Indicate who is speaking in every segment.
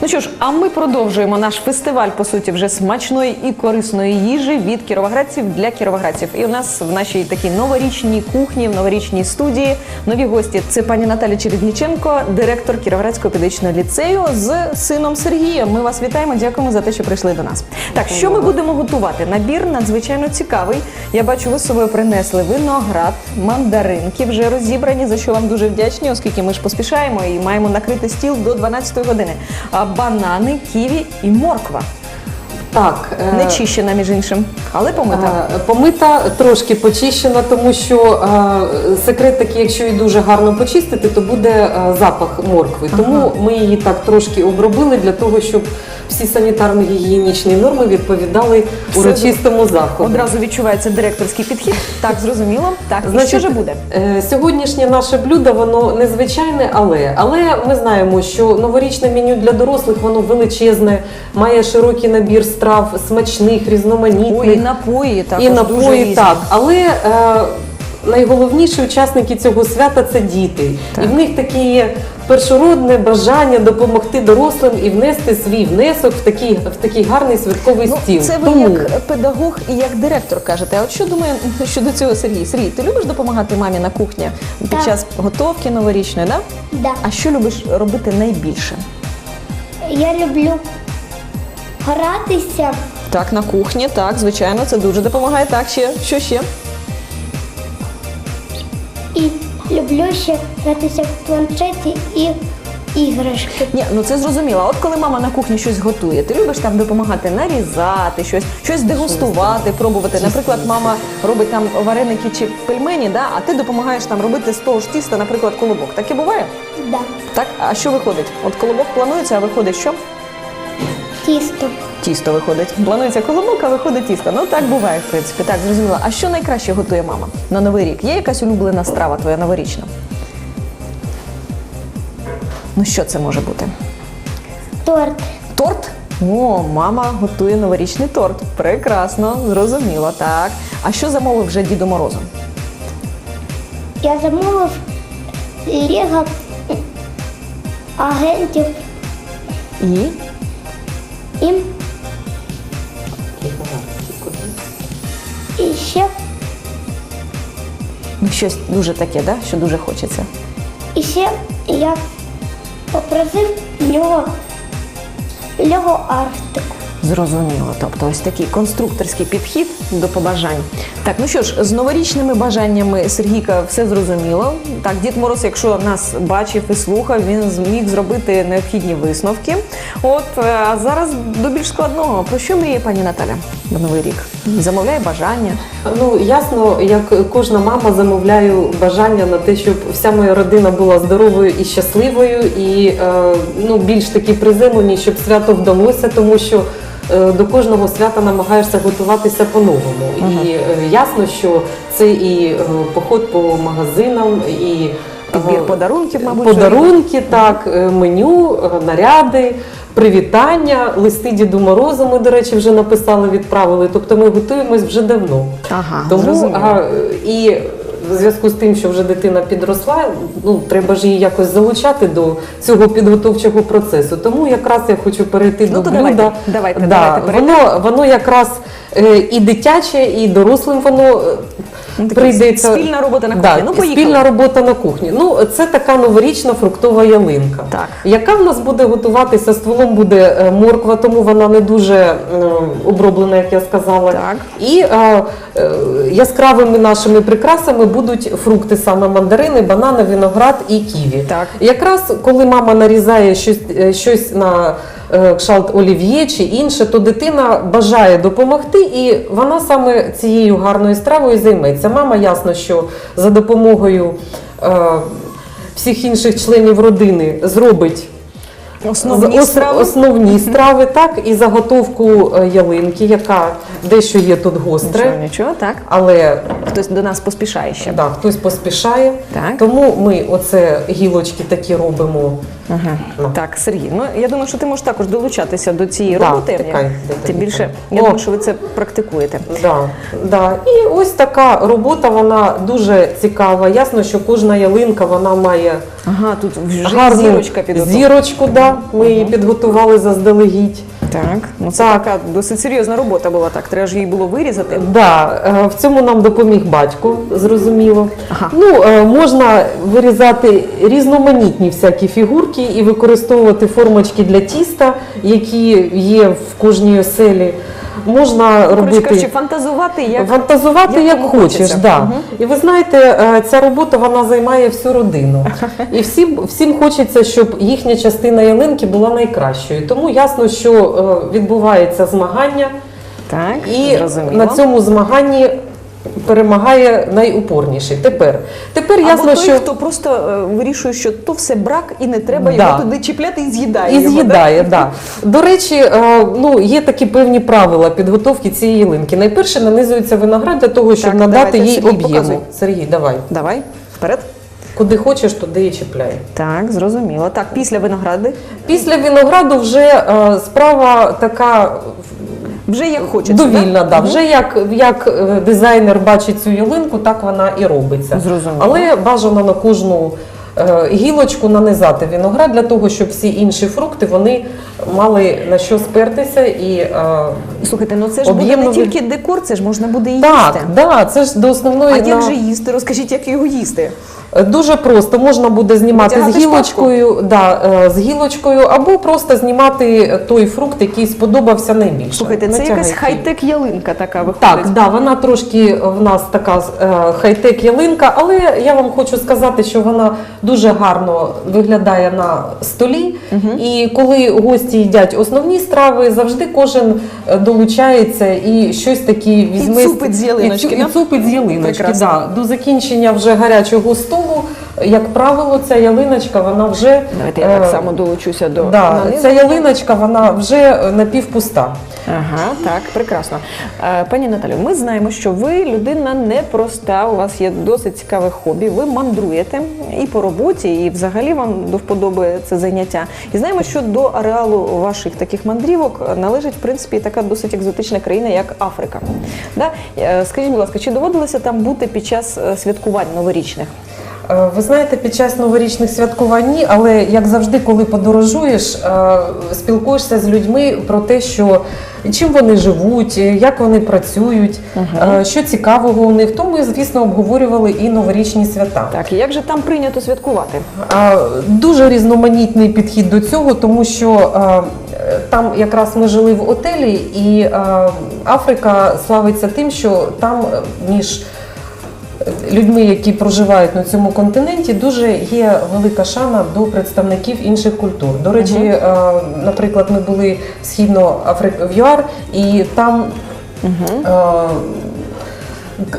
Speaker 1: Ну що ж, а ми продовжуємо наш фестиваль, по суті, вже смачної і корисної їжі від кіровоградців для кіровоградців. І у нас в нашій такій новорічній кухні, в новорічній студії нові гості. Це пані Наталя Чередніченко, директор Кіровоградського педагогічного ліцею з сином Сергієм. Ми вас вітаємо. Дякуємо за те, що прийшли до нас. Так, що ми будемо готувати? Набір надзвичайно цікавий. Я бачу, ви з собою принесли виноград, мандаринки вже розібрані, за що вам дуже вдячні, оскільки ми ж поспішаємо і маємо накрити стіл до 12 години. А киви и морква.
Speaker 2: Так, е,
Speaker 1: Не чищена, між іншим, але помита.
Speaker 2: е, помита, трошки почищена, тому що е, секрет такий, якщо її дуже гарно почистити, то буде запах моркви. Тому ми її так трошки обробили для того, щоб всі санітарно-гігієнічні норми відповідали
Speaker 1: Все
Speaker 2: урочистому заходу.
Speaker 1: Одразу відчувається директорський підхід. Так, зрозуміло. Так, і що ж буде?
Speaker 2: Сьогоднішнє наше блюдо воно незвичайне, але але ми знаємо, що новорічне меню для дорослих воно величезне, має широкий набір страв, смачних, різноманітних.
Speaker 1: Ой, і напої також
Speaker 2: і
Speaker 1: дуже
Speaker 2: напої
Speaker 1: різні.
Speaker 2: так. Але е, найголовніші учасники цього свята це діти.
Speaker 1: Так.
Speaker 2: І в них таке є першородне бажання допомогти дорослим і внести свій внесок в такий, в такий гарний святковий
Speaker 1: Ну,
Speaker 2: стіл.
Speaker 1: це ви
Speaker 2: Тому
Speaker 1: як педагог і як директор кажете. А от що думає щодо цього Сергій? Сергій, ти любиш допомагати мамі на кухні під
Speaker 3: Так.
Speaker 1: час готовки новорічної, да?
Speaker 3: Да.
Speaker 1: А що любиш робити найбільше?
Speaker 3: Я люблю гратися
Speaker 1: Так, на кухні, так, звичайно, це дуже допомагає. Так, ще що ще?
Speaker 3: і люблю ще гратися в планшеті і іграшки.
Speaker 1: Ні, ну це зрозуміло. От коли мама на кухні щось готує, ти любиш там допомагати нарізати щось, щось дегустувати, пробувати. Наприклад, мама робить там вареники чи пельмені, да, а ти допомагаєш там робити з того ж тіста, наприклад, колобок. Таке буває?
Speaker 3: Да.
Speaker 1: Так, а що виходить? От колобок планується, а виходить що?
Speaker 3: Тісто.
Speaker 1: Тісто виходить. Планується колобок, а виходить тісто. Ну так буває, в принципі. Так, зрозуміло. А що найкраще готує мама на Новий рік? Є якась улюблена страва твоя новорічна? Ну що це може бути?
Speaker 3: Торт.
Speaker 1: Торт? О, мама готує новорічний торт. Прекрасно, зрозуміло, так. А що замовив вже Діду Морозу?
Speaker 3: Я замовив лего агентів
Speaker 1: і, щось дуже таке, да? що дуже хочеться.
Speaker 3: і ще я попросив нього лего Арктику.
Speaker 1: Зрозуміло. Тобто ось такий конструкторський підхід до побажань. Так, ну що ж, з новорічними бажаннями Сергійка все зрозуміло. Так, Дід Мороз, якщо нас бачив і слухав, він зміг зробити необхідні висновки. От е, а зараз до більш складного. Про що мріє пані Наталя на новий рік? Замовляє бажання.
Speaker 2: Ну ясно, як кожна мама замовляю бажання на те, щоб вся моя родина була здоровою і щасливою, і е, ну більш такі приземлені, щоб свято вдалося, тому що е, до кожного свята намагаєшся готуватися по-новому. І е, ясно, що це і поход по магазинам, і
Speaker 1: Підбір подарунків, мабуть,
Speaker 2: подарунки, так, меню, наряди. Привітання, листи Діду Морозу ми, до речі, вже написали, відправили. Тобто ми готуємось вже давно.
Speaker 1: Ага,
Speaker 2: Тому а, і в зв'язку з тим, що вже дитина підросла, ну треба ж її якось залучати до цього підготовчого процесу. Тому якраз я хочу перейти
Speaker 1: Ну,
Speaker 2: до блюда.
Speaker 1: давайте, давайте,
Speaker 2: да,
Speaker 1: давайте
Speaker 2: воно, воно якраз е, і дитяче, і дорослим воно.
Speaker 1: Ну,
Speaker 2: Прийдеться
Speaker 1: спільна робота на кухні.
Speaker 2: Да,
Speaker 1: Ну, поїхали.
Speaker 2: спільна робота на кухні. Ну це така новорічна фруктова ялинка,
Speaker 1: Так.
Speaker 2: яка в нас буде готуватися стволом буде е, морква, тому вона не дуже е, оброблена, як я сказала.
Speaker 1: Так.
Speaker 2: І е, е, яскравими нашими прикрасами будуть фрукти, саме мандарини, банани, виноград і ківі.
Speaker 1: Так.
Speaker 2: Якраз коли мама нарізає щось, е, щось на кшалт олів'є чи інше, то дитина бажає допомогти, і вона саме цією гарною стравою займеться. Мама ясно, що за допомогою е, всіх інших членів родини зробить.
Speaker 1: Основні
Speaker 2: Ос-
Speaker 1: страви.
Speaker 2: основні страви, так, і заготовку е, ялинки, яка дещо є тут гостре,
Speaker 1: Нічого, нічого, так.
Speaker 2: але
Speaker 1: Хтось до нас поспішає ще.
Speaker 2: да, хтось поспішає.
Speaker 1: Так.
Speaker 2: Тому ми оце гілочки такі робимо
Speaker 1: Ага.
Speaker 2: Ну.
Speaker 1: Так, Сергій, ну я думаю, що ти можеш також долучатися до цієї
Speaker 2: Да,
Speaker 1: роботи.
Speaker 2: втикай,
Speaker 1: Я- Тим більше, я
Speaker 2: О.
Speaker 1: думаю, що ви це практикуєте.
Speaker 2: Да, да. І ось така робота, вона дуже цікава. Ясно, що кожна ялинка вона має
Speaker 1: Ага, тут вже
Speaker 2: гарну
Speaker 1: зірочка
Speaker 2: зірочку. Да. Ми її підготували заздалегідь.
Speaker 1: Так, ну це
Speaker 2: Так.
Speaker 1: така досить серйозна робота була. Так, треба ж її було вирізати.
Speaker 2: Да, е, в цьому нам допоміг батько, зрозуміло.
Speaker 1: Ага.
Speaker 2: Ну, е, можна вирізати різноманітні всякі фігурки і використовувати формочки для тіста, які є в кожній оселі. Можна
Speaker 1: Коротше
Speaker 2: робити
Speaker 1: кажучи, фантазувати як
Speaker 2: фантазувати
Speaker 1: як
Speaker 2: як, хочеш. Да.
Speaker 1: Угу.
Speaker 2: І ви знаєте, е, ця робота вона займає всю родину. І всім, всім хочеться, щоб їхня частина ялинки була найкращою. Тому ясно, що е, відбувається змагання.
Speaker 1: так,
Speaker 2: І
Speaker 1: зрозуміло.
Speaker 2: на цьому змаганні перемагає найупорніший. Тепер, тепер
Speaker 1: Або
Speaker 2: ясно,
Speaker 1: той,
Speaker 2: що
Speaker 1: хто просто е, вирішує, що то все брак і не треба
Speaker 2: Да.
Speaker 1: його туди чіпляти і з'їдає.
Speaker 2: і
Speaker 1: його,
Speaker 2: з'їдає. Да. До речі, е, ну є такі певні правила підготовки цієї ялинки. Найперше нанизується виноград для того, щоб
Speaker 1: Так,
Speaker 2: надати
Speaker 1: давайте,
Speaker 2: їй
Speaker 1: Сергій,
Speaker 2: об'єму.
Speaker 1: показуй.
Speaker 2: Сергій, давай.
Speaker 1: Давай, вперед.
Speaker 2: Куди хочеш, туди і чіпляй.
Speaker 1: Так, зрозуміло. Так, після виногради
Speaker 2: Після винограду вже е, справа така
Speaker 1: вже як хочеться.
Speaker 2: довільна.
Speaker 1: да?
Speaker 2: Да. Вже як, як е, дизайнер бачить цю ялинку, так вона і робиться.
Speaker 1: Зрозуміло.
Speaker 2: Але бажано на кожну е, гілочку нанизати виноград для того, щоб всі інші фрукти вони мали на що спертися і е,
Speaker 1: Слухайте, ну це ж буде не тільки декор, це ж можна буде і
Speaker 2: так,
Speaker 1: їсти.
Speaker 2: да, це ж до основної
Speaker 1: А як же їсти? Розкажіть, як його їсти?
Speaker 2: Дуже просто можна буде знімати з гілочкою, да, е, з гілочкою, або просто знімати той фрукт, який сподобався найбільше.
Speaker 1: Слухайте, це
Speaker 2: Натягайте
Speaker 1: якась хай-тек ялинка така виходить.
Speaker 2: Так, да, вона трошки в нас така е, хай-тек ялинка, але я вам хочу сказати, що вона дуже гарно виглядає на столі. І коли гості їдять основні страви, завжди кожен е, долучається і щось таке візьме.
Speaker 1: цупить з ялиночки,
Speaker 2: І, і цупить з ялиночки. Да. До закінчення вже гарячого столу, як правило, ця ялиночка вона вже
Speaker 1: Давайте я
Speaker 2: е,
Speaker 1: так само долучуся до
Speaker 2: Да, ця ялиночка вона вже напівпуста.
Speaker 1: Ага, так, прекрасно. Е, Пані Наталю, ми знаємо, що ви людина непроста, у вас є досить цікаве хобі. Ви мандруєте і по роботі, і взагалі вам до вподоби це заняття. І знаємо, що до ареалу ваших таких мандрівок належить в принципі така досить екзотична країна, як Африка. Да? Е, Скажіть, будь ласка, чи доводилося там бути під час е, святкувань новорічних?
Speaker 2: Е, Ви знаєте, під час новорічних святкувань ні, але як завжди, коли подорожуєш, е, спілкуєшся з людьми про те, що чим вони живуть, як вони працюють, е, що цікавого у них. То ми, звісно, обговорювали і новорічні свята.
Speaker 1: Так, і як же там прийнято святкувати?
Speaker 2: Дуже різноманітний підхід до цього, тому що там якраз ми жили в отелі, і Африка славиться тим, що там між людьми, які проживають на цьому континенті, дуже є велика шана до представників інших культур. До речі, е, наприклад, ми були в східно в ЮАР, і там. к-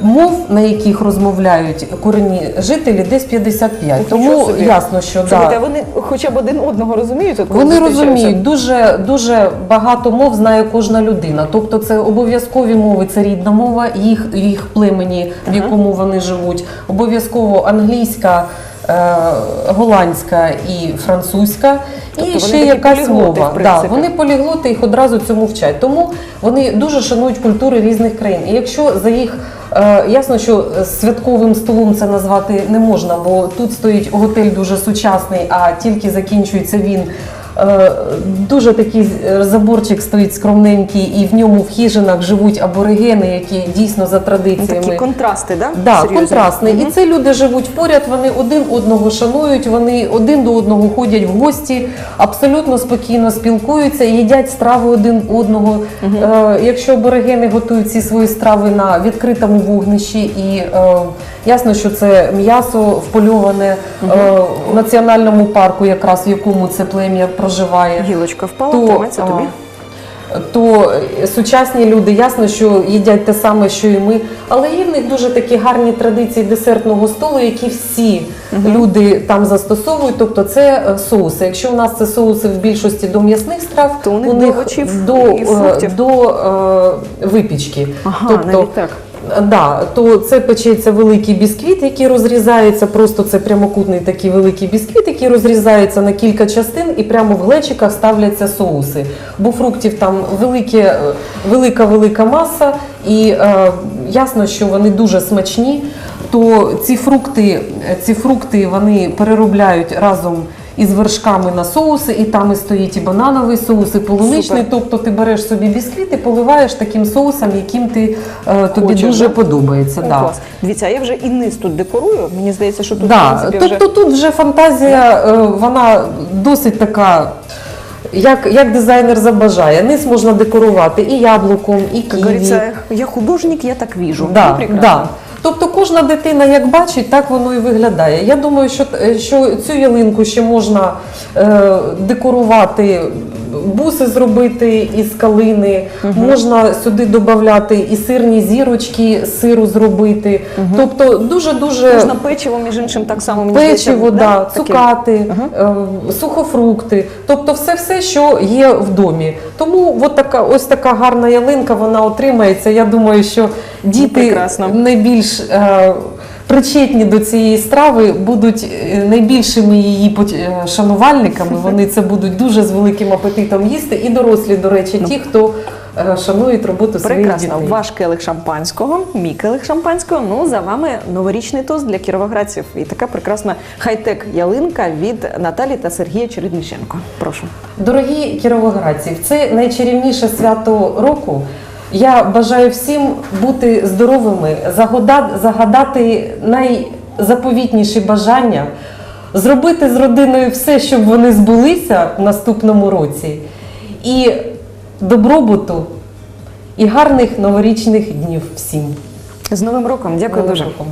Speaker 2: Мов, на яких розмовляють корінні жителі, десь 55.
Speaker 1: Ух,
Speaker 2: Тому
Speaker 1: собі.
Speaker 2: ясно, що
Speaker 1: Слухайте,
Speaker 2: да,
Speaker 1: а вони хоча б один одного розуміють? От коли
Speaker 2: вони
Speaker 1: зустрічаються?
Speaker 2: розуміють, дуже, дуже багато мов знає кожна людина. Тобто це обов'язкові мови, це рідна мова їх, їх племені, в якому вони живуть. Обов'язково англійська, голландська і французька.
Speaker 1: Тобто
Speaker 2: і ще якась мова.
Speaker 1: в
Speaker 2: Да, вони поліглоти їх одразу цьому вчать. Тому вони дуже шанують культури різних країн. І якщо за їх е, ясно, що святковим столом це назвати не можна, бо тут стоїть готель дуже сучасний, а тільки закінчується він. Е, Дуже такий заборчик стоїть скромненький, і в ньому в хижинах живуть аборигени, які дійсно за
Speaker 1: Ну,
Speaker 2: традиціями.
Speaker 1: Такі контрасти, да?
Speaker 2: Да, контрастний.
Speaker 1: Мгм.
Speaker 2: І це люди живуть поряд, вони один одного шанують, вони один до одного ходять в гості, абсолютно спокійно спілкуються, їдять страви один одного. Е, якщо аборигени готують ці свої страви на відкритому вогнищі, і е, ясно, що це м'ясо впольоване е, в національному парку, якраз в якому це плем'я проживає
Speaker 1: Гілочка впала,
Speaker 2: то,
Speaker 1: тримається тобі.
Speaker 2: то сучасні люди, ясно, що їдять те саме, що і ми, але є в них дуже такі гарні традиції десертного столу, які всі люди там застосовують. Тобто це е, соуси. Якщо у нас це соуси в більшості до м'ясних страв,
Speaker 1: То у них до овочів
Speaker 2: до,
Speaker 1: і
Speaker 2: е,
Speaker 1: фруктів.
Speaker 2: до е, випічки.
Speaker 1: Ага,
Speaker 2: тобто,
Speaker 1: навіть так.
Speaker 2: Да, то це печеться великий бісквіт, який розрізається, просто це прямокутний такий великий бісквіт, який розрізається на кілька частин і прямо в глечиках ставляться соуси. Бо фруктів там велике, е, велика велика маса, і е, ясно, що вони дуже смачні. То ці фрукти, ці фрукти вони переробляють разом із вершками на соуси, і там і стоїть і банановий соус, і полуничний.
Speaker 1: Супер.
Speaker 2: Тобто ти береш собі бісквіт і поливаєш таким соусом, яким ти е, тобі
Speaker 1: Хочеш,
Speaker 2: дуже
Speaker 1: да?
Speaker 2: подобається.
Speaker 1: О,
Speaker 2: да.
Speaker 1: клас. Дивіться, а я вже і низ тут декорую. Мені здається, що тут в
Speaker 2: Да.
Speaker 1: принципі, вже
Speaker 2: Тобто тут вже фантазія, е, вона досить така. Як, як дизайнер забажає, низ можна декорувати і яблуком, і
Speaker 1: як
Speaker 2: ківі.
Speaker 1: говориться, я художник, я так віжу.
Speaker 2: Да,
Speaker 1: Ну, прекрасно.
Speaker 2: да. Тобто кожна дитина як бачить, так воно і виглядає. Я думаю, що, е, що цю ялинку ще можна е, декорувати, буси зробити із калини, можна сюди додати і сирні зірочки, з сиру зробити. Тобто дуже-дуже
Speaker 1: Можна печиво, між іншим, так само мені
Speaker 2: печиво, да,
Speaker 1: таке?
Speaker 2: цукати, е, сухофрукти, тобто все, все, що є в домі. Тому от така, ось така гарна ялинка, вона отримається. Я думаю, що діти
Speaker 1: прекрасно.
Speaker 2: найбільш е, причетні до цієї страви будуть е, найбільшими її е, шанувальниками. Вони це будуть дуже з великим апетитом їсти. І дорослі, до речі, ті, хто е, шанують роботу своїх
Speaker 1: Прекрасно.
Speaker 2: дітей.
Speaker 1: Ваш келих шампанського, мій келих шампанського. Ну за вами новорічний тост для кіровоградців. І така прекрасна хай-тек ялинка від Наталі та Сергія Чередниченко. Прошу.
Speaker 2: Дорогі кіровоградці, це найчарівніше свято року. Я бажаю всім бути здоровими, загадати найзаповітніші бажання, зробити з родиною все, щоб вони збулися в наступному році, і добробуту, і гарних новорічних днів всім.
Speaker 1: З Новим роком. Дякую
Speaker 2: Новим
Speaker 1: дуже.
Speaker 2: роком!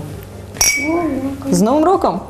Speaker 1: З Новим роком!